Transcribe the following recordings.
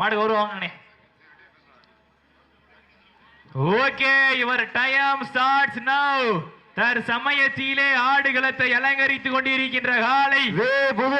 மாடு வருவாங்கண்ணே okay your time starts now தர் சமயத்திலே ஆடுகளத்தை அலங்கரித்துக் கொண்டிருக்கின்ற காலை. வே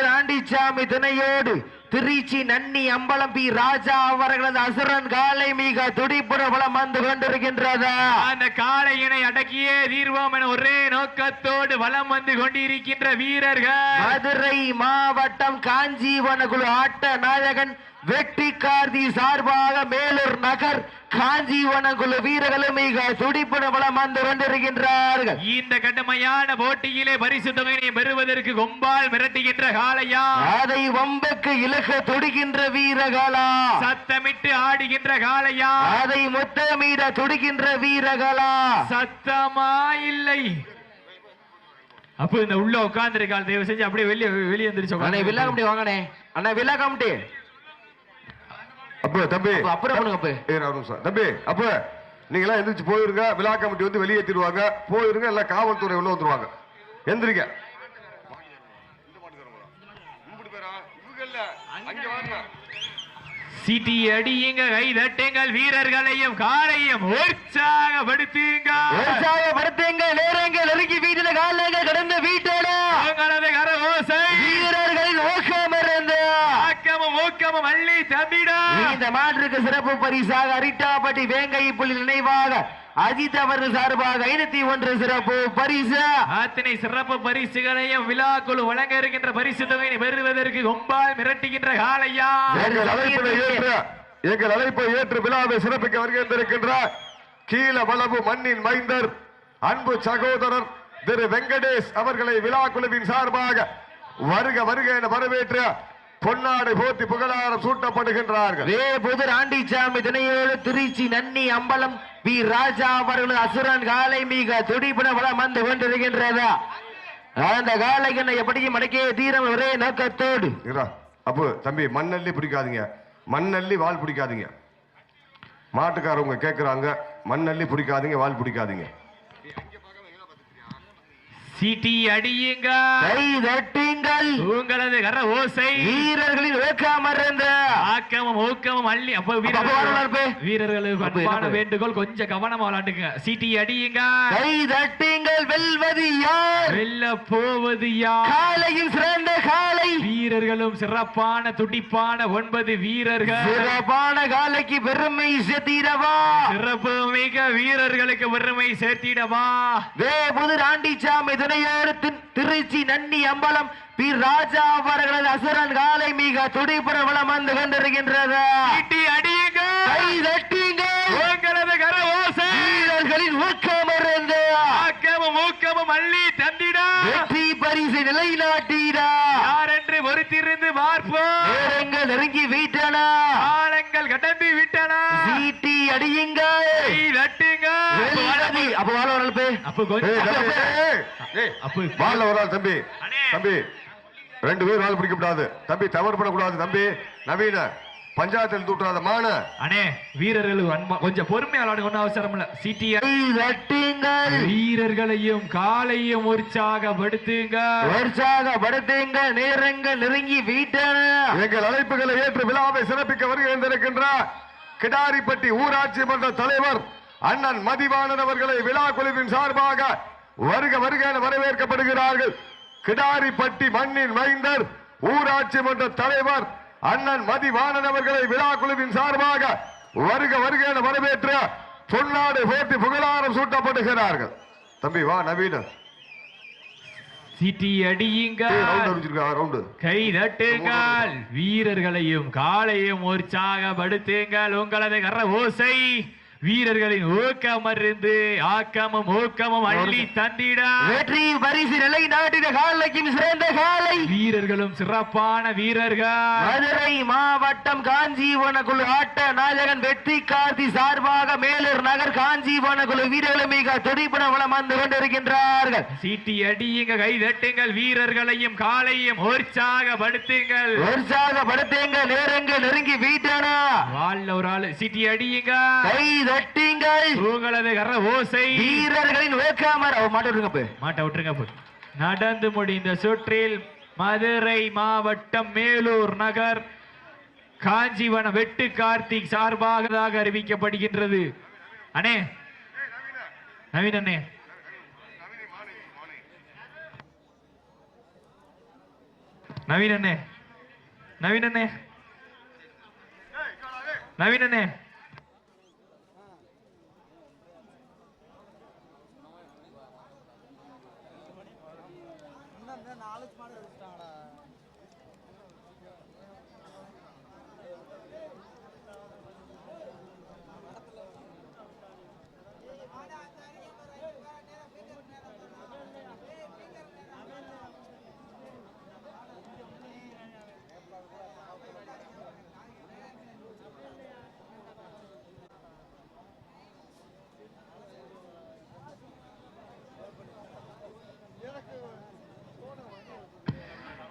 ஆண்டி ஆண்டிச்சாமி துணையோடு திருச்சி நன்னி அம்பலம் பி. ராஜா அவர்களது அசுரன் காலை மிக துடிப்புற வளம் வந்து கொண்டிருக்கின்றதா. அந்த காளையினை அடக்கியே தீர்வோம் என ஒரே நோக்கத்தோடு வலம் வந்து கொண்டிருக்கின்ற வீரர்கள். மதுரை மாவட்டம் காஞ்சிவனகுழு ஆட்ட நாயகன் வெற்றி கார்த்தி சார்பாக மேலூர் நகர் காஞ்சிவனகுழு வீரர்களும் மிக துடிப்புற வளம் வந்து கொண்டிருக்கின்றார்கள். இந்த கடுமையான போட்டியிலே பரிசு தொகையினை பெறுவதற்கு கொம்பால் மிரட்டுகின்ற காளையா? அதை வம்புக்கு இலக்க துடிக்கின்ற வீரர்களா சத்தமிட்டு ஆடுகின்ற காளையா? அதை முத்தமிட துடிக்கின்ற வீரர்களா சத்தமா இல்லை. அப்ப இந்த உள்ள உட்கார்ந்து இருக்காள் தயவு செஞ்சு அப்படியே வெளியே வெளியே எந்திரிச்சு அண்ணே. வில்லா கமிட்டி வாங்கண்ணே. அண்ணா வில்லா கமிட்டி அப்ப தம்பி. அப்ப அப்புறம் நிமிஷம். தம்பி அப்ப நீங்க எல்லாம் எந்திரிச்சு போயிருங்க விழா கமிட்டி வந்து வெளியேற்றிடுவாங்க போயிருங்க எல்லாம் காவல்துறை உள்ள வந்துருவாங்க. எந்திரிங்க. சீட்டி அடியுங்க கை தட்டுங்கள் வீரர்களையும் காலையும் உற்சாகப்படுத்துங்க. உற்சாகப்படுத்துங்க நேரங்கள் நெருங்கி வீட்டில காலங்கள் கடந்த வீட்டோட உங்களது கரகோசை வீரர்களின் ஊக்கம் இருந்து ஊக்கமும் அள்ளி தம்பிடா இந்த மாற்றுக்கு சிறப்பு பரிசாக அரிட்டாப்பட்டி வேங்கை புள்ளி நினைவாக அஜித் அவர்கள் சார்பாக ஐநூத்தி ஒன்று சிறப்பு பரிசு. அத்தனை சிறப்பு பரிசுகளையும் விழாக்குழு வழங்க இருக்கின்ற பரிசு தொகையை பெறுவதற்கு கொம்பால் மிரட்டுகின்ற காலையா எங்கள் அழைப்பை ஏற்று எங்கள் அழைப்பை ஏற்று விழாவை சிறப்பிக்க வருகின்றிருக்கின்ற கீழ வளவு மண்ணின் மைந்தர் அன்பு சகோதரர் திரு வெங்கடேஷ் அவர்களை விழா குழுவின் சார்பாக வருக வருக என வரவேற்று பொன்னாடை போத்தி புகழாரம் சூட்டப்படுகின்றார்கள். வே புதர் ஆண்டிச்சாமி துணையோடு திருச்சி நன்னி அம்பலம் பி ராஜா அவர்களது அசுரன் காலை மிக துடிப்புட வளம் வந்து கொண்டிருக்கின்றதா? அந்த காலைகளை எப்படியும் அடக்கிய தீரம் ஒரே நோக்கத்தோடு. அப்போ தம்பி மண்ணள்ளி பிடிக்காதீங்க. மண்ணள்ளி வால் பிடிக்காதீங்க. மாட்டுக்காரவங்க கேட்குறாங்க மண்ணள்ளி பிடிக்காதீங்க வால் பிடிக்காதீங்க. சீட்டி அடியுங்க கை தட்டுங்கள் உங்களது கர ஓசை. வீரர்களின் வேக்காமர்ந்த ஆக்கமும் ஊக்கமும் அள்ளி. அப்ப. வீரர்களுக்கு என்ன அன்பான? வேண்டுகோள் கொஞ்சம் கவனமா விளையாண்டுங்க சீட்டி அடியுங்க கை தட்டுங்கள். வெல்வது யார்? வெல்ல போவது யார்? காலையும் சிறந்த காலை. வீரர்களும் சிறப்பான துடிப்பான ஒன்பது வீரர்கள். சிறப்பான காலைக்கு பெருமை செத்திரவா சிறப்பு மிக வீரர்களுக்கு பெருமை சேர்த்திடவா? வே புது ஆண்டிச்சாமி தி- திருச்சி நன்னி அம்பலம் பி. ராஜா அவர்களது அசுரன் காலை மிக துடிப்புற வளம் வந்து கொண்டிருக்கின்றது. அடியுங்க. கை தட்டுங்கள் உங்களது கர ஓசை. வீரர்களின் ஊக்கமருந்து ஆக்கமும் ஊக்கமும் அள்ளி தந்திடா. வெற்றி பரிசு நிலைநாட்டிடா. யார் என்று பொறுத்திருந்து பார்ப்போம். நெருங்கி விட்டன. சீட்டி அடியுங்கள். கை தட்டுங்க. வெல்வது அப்ப வாழ அப்ப அப்ப வால்ல ஒரு ஆள் தம்பி. தம்பி ரெண்டு பேரும் வால் பிடிக்க கூடாது தம்பி தவறு பண்ணக்கூடாது தம்பி. நவீன பஞ்சாயத்தில் தூட்டுறாத மான. அண்ணே கொஞ்சம் பொறுமையா ஒன்றும் அவசரம் இல்ல. வீரர்களையும் காலையும் உற்சாகப்படுத்துங்க. உற்சாகப்படுத்துங்க நேரங்கள் நெருங்கி வீட்டன. எங்கள் அழைப்புகளை ஏற்று விழாவை சிறப்பிக்க வருகின்றிருக்கின்ற கிடாரிப்பட்டி ஊராட்சி மன்ற தலைவர் அண்ணன் மதிவாணன் அவர்களை விழா குழுவின் சார்பாக வருக வருக என வரவேற்கப்படுகிறார்கள். கிடாரிப்பட்டி மண்ணின் மைந்தர் ஊராட்சி மன்ற தலைவர் அண்ணன் மதிவாணன் அவர்களை விழா குழுவின் சார்பாக வருக வருக என வரவேற்று சொன்னாடு போட்டி புகழாரம் சூட்டப்படுகிறார்கள். தம்பி வா நவீன. சீட்டி அடியுங்க. கை தட்டுங்கள். வீரர்களையும் காலையும் உற்சாகப்படுத்துங்கள். உங்களது கர ஓசை. வீரர்களின் ஊக்கம் மருந்து ஆக்கமும் ஊக்கமும் அள்ளி தந்திட. வெற்றி பரிசு நிலைநாட்டின காலைக்கும் சிறந்த காலை. வீரர்களும் சிறப்பான வீரர்கள். மதுரை மாவட்டம் காஞ்சிபுரக்குழு ஆட்ட நாயகன் வெற்றி கார்த்தி சார்பாக மேலூர் நகர் காஞ்சிபுரக்குழு வீரர்களும் மிக துடிப்புட வளம் வந்து கொண்டிருக்கின்றார்கள். சீட்டி அடியுங்க கை தட்டுங்கள் வீரர்களையும் காலையும் உற்சாகப்படுத்துங்கள். உற்சாகப்படுத்துங்க நேரங்கள் நெருங்கி வீட்டனா. வாழ்ல ஒரு ஆளு சீட்டி அடியுங்க. கை கர ஓசை. வீரர்களின் வேக்காமர். மாட்ட விட்டுருங்க போய். மாட்ட விட்டுருங்க போ. நடந்து முடிந்த சுற்றில் மதுரை மாவட்டம் மேலூர் நகர் காஞ்சிவனம் வெட்டு கார்த்திக் சார்பாகதாக அறிவிக்கப்படுகின்றது. அண்ணே. நவீன் அண்ணே. நவீன் அண்ணே. நவீன் அண்ணே. நவீன் அண்ணே.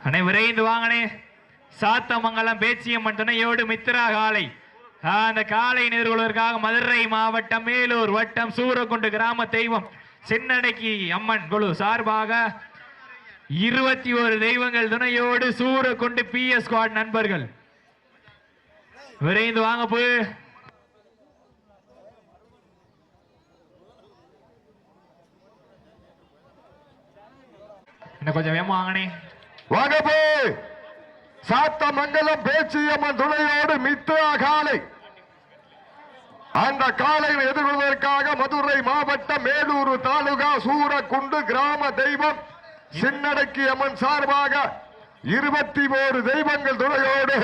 அண்ணே விரைந்து வாங்கனே சாத்தமங்கலம் பேச்சியம்மன் துணையோடு மித்ரா காலை. அந்த காலை எதிர்கொள்வதற்காக மதுரை மாவட்டம் மேலூர் வட்டம் சூரக்குண்டு கிராம தெய்வம் சின்னடைக்கு அம்மன் குழு சார்பாக இருபத்தி ஒரு தெய்வங்கள் துணையோடு சூரக்குண்டு பி எஸ் ஸ்குவாட் நண்பர்கள். விரைந்து வாங்க போய் இன்னும் கொஞ்சம் வேமா வாங்கினேன் வகபே சாத்தமங்கலம் பேச்சியம்மன் துணையோடு மித்ரா காலை அந்த காலையில் எதிர்கொள்வதற்காக மதுரை மாவட்டம் மேலூர் தாலுகா சூரக்குண்டு கிராம தெய்வம் சின்னடக்கி அம்மன் சார்பாக இருபத்தி ஓரு தெய்வங்கள் துணையோடு